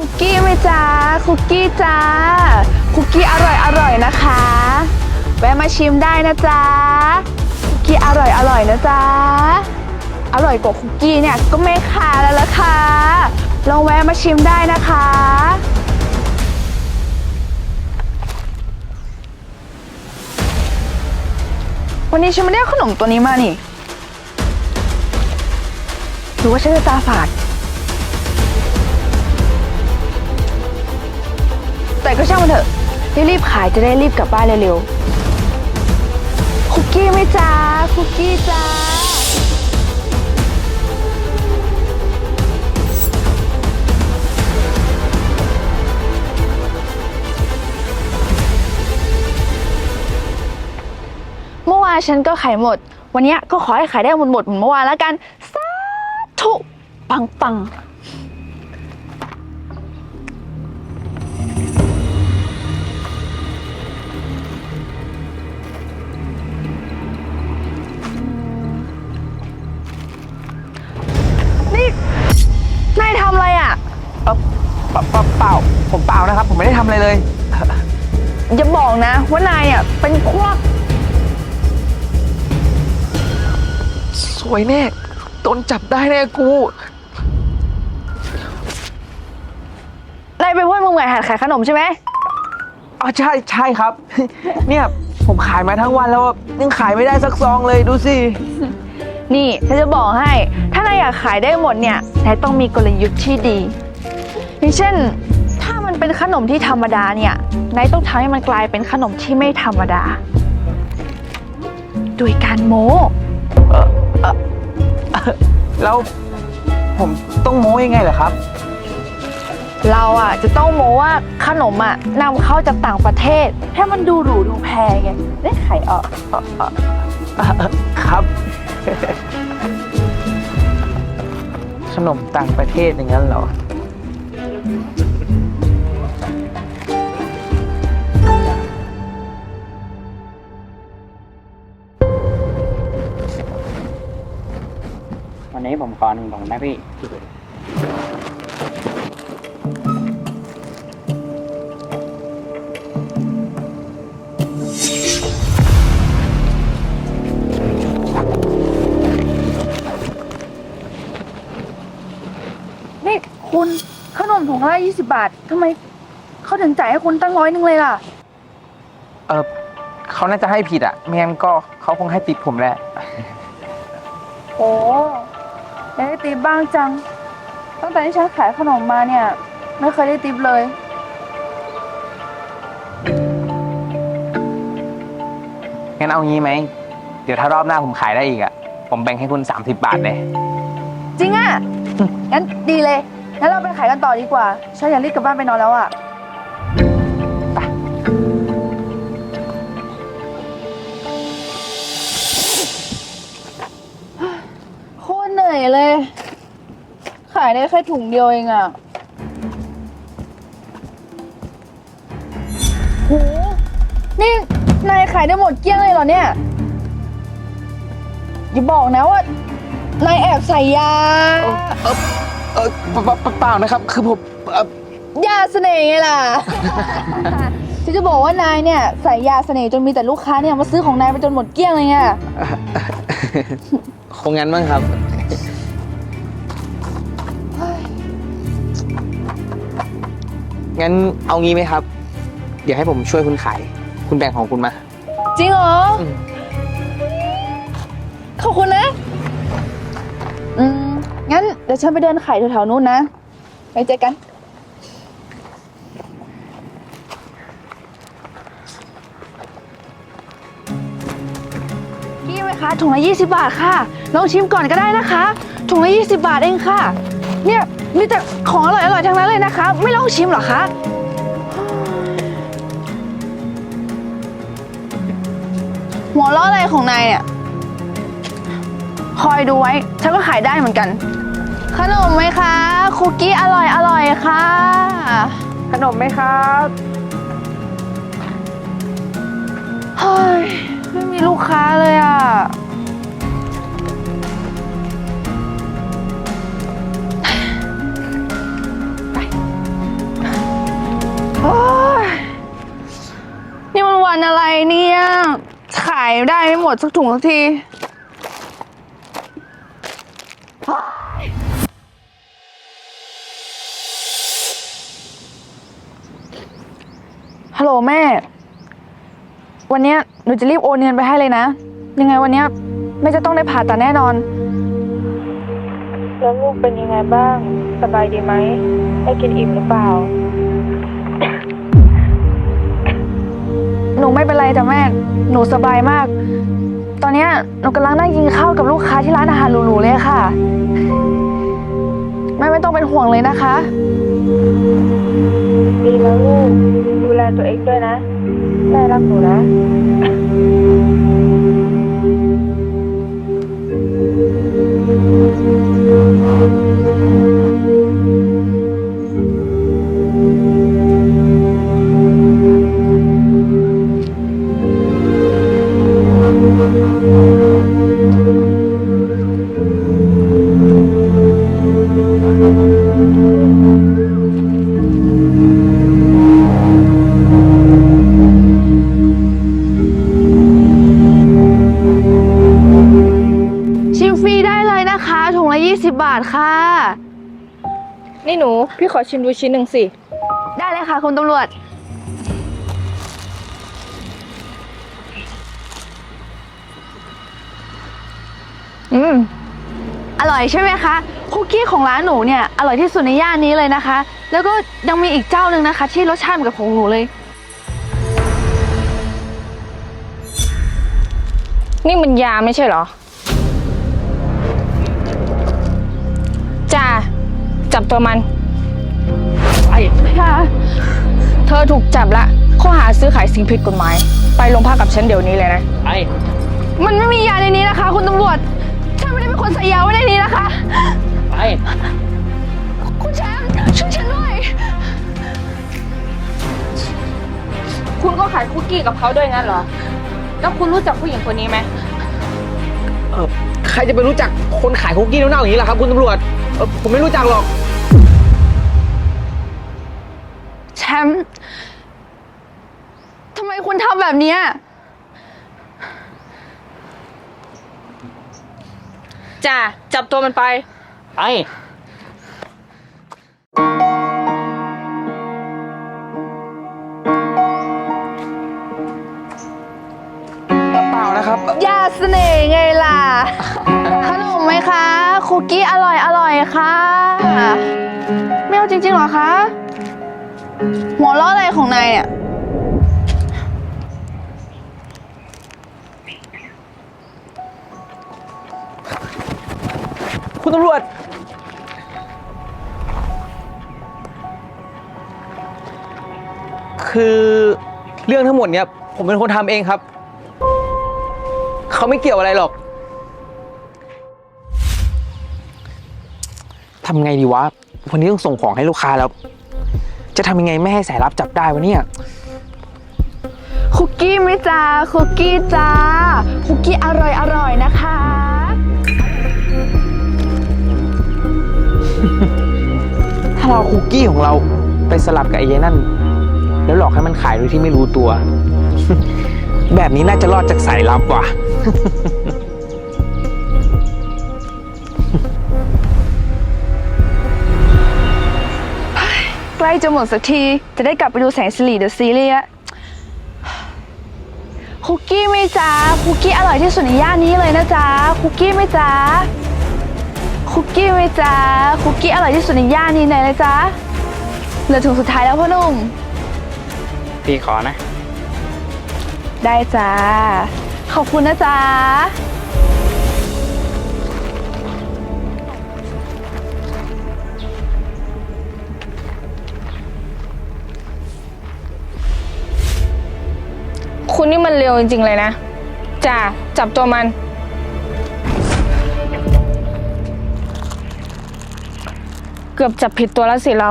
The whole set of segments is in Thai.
คุกกี้ไหมจ๊ะคุกกี้จ้าคุกกี้อร่อยอร่อยนะคะ แวะมาชิมได้นะจ๊ะคุกกี้อร่อยอร่อยนะจ๊ะอร่อยกว่าคุกกี้เนี่ยก็ไม่ขาดแล้วล่ะค่ะลองแวะมาชิมได้นะคะวันนี้ฉันไม่ได้ขนมตัวนี้มานี่หรือว่าฉันจะตาฝาด แต่ก็ช่างมันเถอะรีบๆขายจะได้รีบกลับบ้านเร็วๆ คุกกี้ไหมจ้าคุกกี้จ้าเมื่อวานฉันก็ขายหมด วันเนี้ยก็ขอให้ขายได้หมดหมดๆเหมือนเมื่อวานแล้วกัน สาธุปังปังๆ วก สวยแน่โดนจับได้แน่กูนายเป็นพวกมึงใหม่หัดขายขนมใช่ไหมอ๋อใช่ใช่ครับ เนี่ยผมขายมาทั้งวันแล้วอะยังขายไม่ได้สักซองเลยดูสิ นี่ฉันจะบอกให้ ถ้านายอยากขายได้หมดเนี่ยนายต้องมีกลยุทธ์ที่ดีอย่างเช่นถ้ามัน เป็นขนมที่ธรรมดาเนี่ยนายต้องทำให้มันกลายเป็นขนมที่ไม่ธรรมดา โดยการโม้แล้วผมต้องโม้ยังไงเหรอครับ เราอะจะต้องโม้ว่าขนมอะนำเข้าจากต่างประเทศ ให้มันดูหรูดูแพงไงได้ขายออกครับ ขนมต่างประเทศอย่างนั้นเหรอ วันนี้ผมขอหนึ่งถุงนะพี่ นี่คุณขนมถุงละยี่สิบาททำไมเขาถึงจ่ายให้คุณตั้งร้อยหนึงเลยล่ะ เออเขาน่าจะให้ผิดอะไม่งั้นก็เขาคงให้ติดผมแหละ โอ้ ได้ติปบ้างจัง ตั้งแต่ที่ฉันขายขนมมาเนี่ย ไม่เคยได้ติปเลย งั้นเอางี้ไหม เดี๋ยวถ้ารอบหน้าผมขายได้อีกอะ ผมแบ่งให้คุณ 30 บาทเลย จริงอะ งั้นดีเลย งั้นเราไปขายกันต่อดีกว่า ฉันอยากรีบกลับบ้านไปนอนแล้วอะายได้แค่ถุงเดียวเองอะโหนี่นายขายได้หมดเกลี้ยงเลยเหรอเนี่ย อย่าบอกนะว่านายแอบใส่ยาเออเปล่าเปล่าเปล่านะครับ คือผมเอ่อยาเสน่ห์ไงล่ะ ฉันจะบอกว่านายเนี่ยใส่ยาเสน่ห์จนมีแต่ลูกค้าเนี่ยมาซื้อของนายไปจนหมดเกลี้ยงเลยไง คงงั้นมั้งครับ งั้นเอางี้ไหมครับ เดี๋ยวให้ผมช่วยคุณขาย คุณแบ่งของคุณมา จริงเหรออม ขอบคุณนะ อืม งั้นเดี๋ยวฉันไปเดินขายแถวๆนู้นนะไปเจอกันพี่ไหมคะถุงละ20 บาทค่ะ ลองชิมก่อนก็ได้นะคะถุงละ20 บาทเองค่ะ เนี่ย มีแต่ของอร่อยๆทั้งนั้นเลยนะคะ ไม่ลองชิมเหรอคะ หัวเราะอะไรของนายเนี่ย คอยดูไว้ ฉันก็ขายได้เหมือนกัน ขนมไหมคะ คุกกี้อร่อยอร่อยค่ะ ขนมไหมครับเฮ้ยไม่มีลูกค้าเลยอะ นี่มันวันอะไรเนี่ย ขายได้ไม่หมดสักถุงสักที ฮัลโหลแม่ วันเนี้ยหนูจะรีบโอนเงินไปให้เลยนะ ยังไงวันเนี้ยแม่จะต้องได้ผ่าตัดแน่นอน แล้วลูกเป็นยังไงบ้าง สบายดีไหมได้กินอิ่มหรือเปล่า นูไม่เป็นไรจ้ะแม่ หนูสบายมาก ตอนเนี้ยหนูกำลังนั่งกินข้าวกับลูกค้าที่ร้านอาหารหรูๆเลยค่ะ แม่ไม่ต้องเป็นห่วงเลยนะคะ ดีแล้วลูก ดูแลตัวเองด้วยนะ แม่รักหนูนะชิม ถุงละ20บาทค่ะ นี่หนู พี่ขอชิมดูชิ้นหนึ่งสิ ได้เลยค่ะคุณตำรวจ อืม อร่อยใช่ไหมคะ คุกกี้ของร้านหนูเนี่ย อร่อยที่สุดในย่านนี้เลยนะคะ แล้วก็ยังมีอีกเจ้าหนึ่งนะคะ ที่รสชาติเหมือนกับของหนูเลย นี่มันยาไม่ใช่เหรอ จับตัวมันค่ะ เธอถูกจับละข้อหาซื้อขายสิ่งผิดกฎหมาย ไปโรงพักกับฉันเดี๋ยวนี้เลยนะไอ้มันไม่มียาในนี้นะคะ คุณตำรวจ ฉันไม่ได้เป็นคนใส่ยาไว้ในนี้นะคะไอ้คุณแชมป์ช่วยฉันด้วย คุณก็ขายคุกกี้กับเขาด้วยงั้นเหรอ แล้วคุณรู้จักผู้หญิงคนนี้ไหม เออใครจะไปรู้จักคนขายคุกกี้เน่าๆอย่างนี้ล่ะครับ คุณตำรวจเออผมไม่รู้จักหรอก มป์ทำไมคุณทำแบบเนี้ยจ้าจับตัวมันไป ไอ้เปล่านะครับ ยาเสน่ห์ไงล่ะ ขนมไหมคะ คุกกี้อร่อยอร่อยค่ะ ไม่เอาจริงๆเหรอคะ หัวล้ออะไรของนายเนี่ย คุณตำรวจ คือเรื่องทั้งหมดเนี้ยผมเป็นคนทำเองครับ เขาไม่เกี่ยวอะไรหรอก ทำไงดีวะ วันนี้ต้องส่งของให้ลูกค้าแล้ว จะทำยังไงไม่ให้สายลับจับได้วะเนี่ย คุกกี้ไหมจ้าคุกกี้จ้าคุกกี้อร่อยอร่อยนะคะ ถ้าเราเอาคุกกี้ของเราไปสลับกับไอ้เยนั่น แล้วหลอกให้มันขายโดยที่ไม่รู้ตัว แบบนี้น่าจะรอดจากสายลับว่ะ จะหมดสักที จะได้กลับไปดูแสงสิริเดอะซีรีส์ละคุกกี้ไหมจ้าคุกกี้อร่อยที่สุดในย่านนี้เลยนะจ๊ะคุกกี้ไหมจ้าคุกกี้ไหมจ้าคุกกี้อร่อยที่สุดในย่านนี้เลยนะจ๊ะเหลือถุงสุดท้ายแล้วพ่อหนุ่มพี่ขอนะ ได้จ้าขอบคุณนะจ๊ะ จริง ๆ เลยนะจ้าจับตัวมัน เกือบจับผิดตัวแล้วสิเรา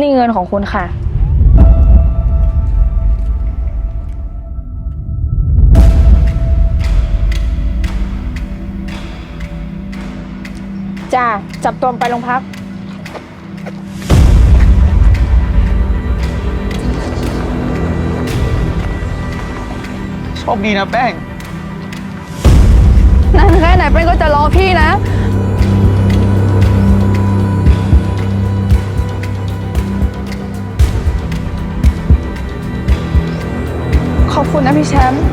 นี่เงินของคุณค่ะ จ้จ้าจับตัวไปโรงพัก คดีนะแป้ง นานแค่ไหนเป็นก็จะรอพี่นะ ขอบคุณนะพี่แชมป์